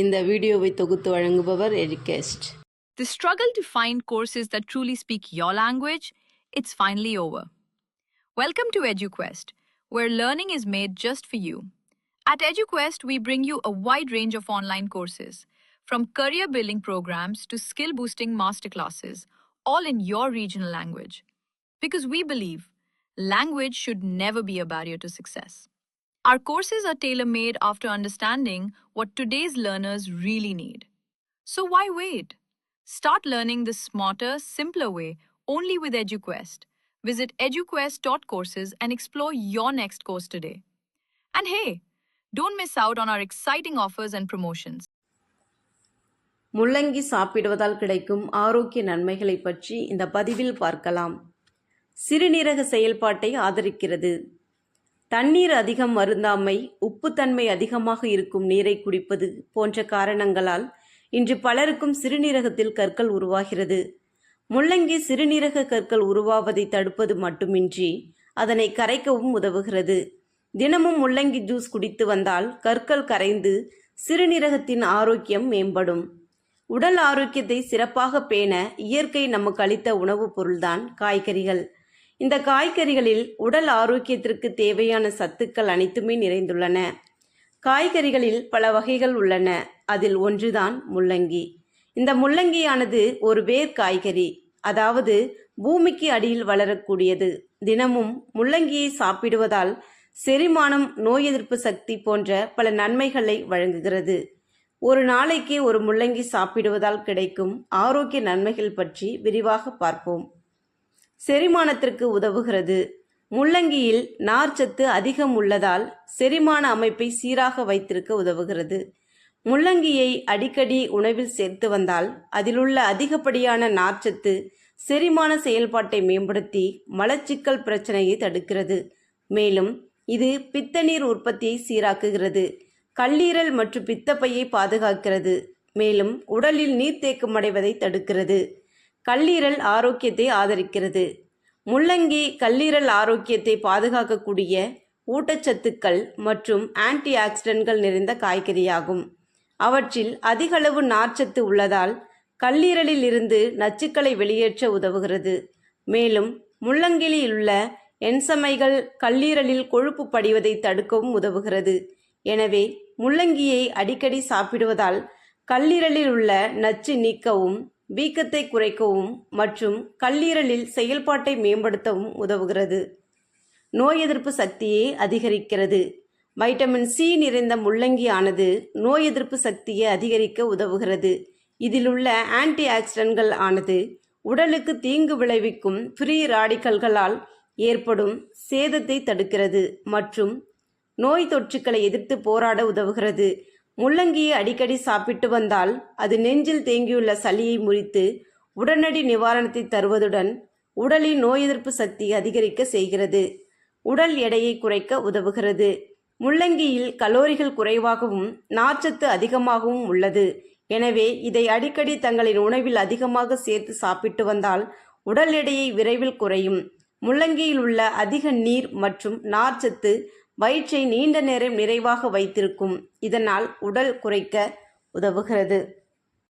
இந்த வீடியோவை தொகுத்து வழங்குபவர் எஜுகேஸ்ட் The struggle to find courses that truly speak your language, it's finally over. Welcome to EduQuest, where learning is made just for you. At EduQuest, we bring you a wide range of online courses, from career building programs to skill boosting masterclasses, all in your regional language. Because we believe language should never be a barrier to success. Our courses are tailor made after understanding what today's learners really need. So why wait? Start learning the smarter, simpler way only with EduQuest. Visit eduquest.courses and explore your next course today. And hey, don't miss out on our exciting offers and promotions. முள்ளங்கி சாப்பிடுவதால் கிடைக்கும் ஆரோக்கிய நன்மைகளை பற்றி இந்த பதிவில் பார்க்கலாம் சிறுநீரக செயல்பாட்டை ஆதரிக்கிறது தண்ணீர் அதிகம் மருந்தாமை உப்புத்தன்மை அதிகமாக இருக்கும் நீரை குடிப்பது போன்ற காரணங்களால் இன்று பலருக்கும் சிறுநீரகத்தில் கற்கள் உருவாகிறது. முள்ளங்கி சிறுநீரக கற்கள் உருவாவதை தடுப்பது மட்டுமின்றி அதனை கரைக்கவும் உதவுகிறது. தினமும் முள்ளங்கி ஜூஸ் குடித்து வந்தால் கற்கள் கரைந்து சிறுநீரகத்தின் ஆரோக்கியம் மேம்படும். உடல் ஆரோக்கியத்தை சிறப்பாக பேண இயற்கை நமக்கு அளித்த உணவுப் பொருள்தான் காய்கறிகள். இந்த காய்கறிகளில் உடல் ஆரோக்கியத்திற்கு தேவையான சத்துக்கள் அனைத்துமே நிறைந்துள்ளன. காய்கறிகளில் பல வகைகள் உள்ளன. அதில் ஒன்றுதான் முள்ளங்கி. இந்த முள்ளங்கியானது ஒரு வேர் காய்கறி. அதாவது பூமிக்கு அடியில் வளரக்கூடியது. தினமும் முள்ளங்கியை சாப்பிடுவதால் செரிமானம் நோய் எதிர்ப்பு சக்தி போன்ற பல நன்மைகளை வழங்குகிறது. ஒரு நாளைக்கு ஒரு முள்ளங்கி சாப்பிடுவதால் கிடைக்கும் ஆரோக்கிய நன்மைகள் பற்றி விரிவாக பார்ப்போம். செரிமானத்திற்கு உதவுகிறது. முள்ளங்கியில் நார்ச்சத்து அதிகம் உள்ளதால் செரிமான அமைப்பை சீராக வைத்திருக்க உதவுகிறது. முள்ளங்கியை அடிக்கடி உணவில் சேர்த்து வந்தால் அதிலுள்ள அதிகப்படியான நார்ச்சத்து செரிமான செயல்பாட்டை மேம்படுத்தி மலச்சிக்கல் பிரச்சனையை தடுக்கிறது. மேலும் இது பித்தநீர் உற்பத்தியை சீராக்குகிறது. கல்லீரல் மற்றும் பித்தப்பையை பாதுகாக்கிறது. மேலும் உடலில் நீர்த்தேக்கம் அடைவதை தடுக்கிறது. கல்லீரல் ஆரோக்கியத்தை ஆதரிக்கிறது. முள்ளங்கி கல்லீரல் ஆரோக்கியத்தை பாதுகாக்கக்கூடிய ஊட்டச்சத்துக்கள் மற்றும் ஆன்டி ஆக்சிடென்ட்கள் நிறைந்த காய்கறியாகும். அவற்றில் அதிகளவு நார்ச்சத்து உள்ளதால் கல்லீரலில் இருந்து நச்சுக்களை வெளியேற்ற உதவுகிறது. மேலும் முள்ளங்கிலில் உள்ள என்சமைகள் கல்லீரலில் கொழுப்பு படிவதை தடுக்கவும் உதவுகிறது. எனவே முள்ளங்கியை அடிக்கடி சாப்பிடுவதால் கல்லீரலில் உள்ள நச்சு நீக்கவும் வீக்கத்தை குறைக்கவும் மற்றும் கல்லீரலில் செயல்பாட்டை மேம்படுத்தவும் உதவுகிறது. நோய் எதிர்ப்பு சக்தியை அதிகரிக்கிறது. வைட்டமின் சி நிறைந்த முள்ளங்கியானது நோய் எதிர்ப்பு சக்தியை அதிகரிக்க உதவுகிறது. இதில் உள்ள ஆன்டி ஆக்சிடென்ட்கள் ஆனது உடலுக்கு தீங்கு விளைவிக்கும் ஃப்ரீ ராடிக்கல்களால் ஏற்படும் சேதத்தை தடுக்கிறது மற்றும் நோய் தொற்றுக்களை எதிர்த்து போராட உதவுகிறது. முள்ளங்கியை அடிக்கடி சாப்பிட்டு வந்தால் அது நெஞ்சில் தேங்கியுள்ள சளியை முறித்து உடனடி நிவாரணத்தை தருவதுடன் உடலின் நோய் எதிர்ப்பு சக்தி அதிகரிக்க செய்கிறது. உடல் எடையை குறைக்க உதவுகிறது. முள்ளங்கியில் கலோரிகள் குறைவாகவும் நார்ச்சத்து அதிகமாகவும் உள்ளது. எனவே இதை அடிக்கடி தங்களின் உணவில் அதிகமாக சேர்த்து சாப்பிட்டு வந்தால் உடல் எடையை விரைவில் குறையும். முள்ளங்கியில் உள்ள அதிக நீர் மற்றும் நார்ச்சத்து வயிற்றை நீண்ட நேரம் நிறைவாக வைத்திருக்கும். இதனால் உடல் குறைக்க உதவுகிறது.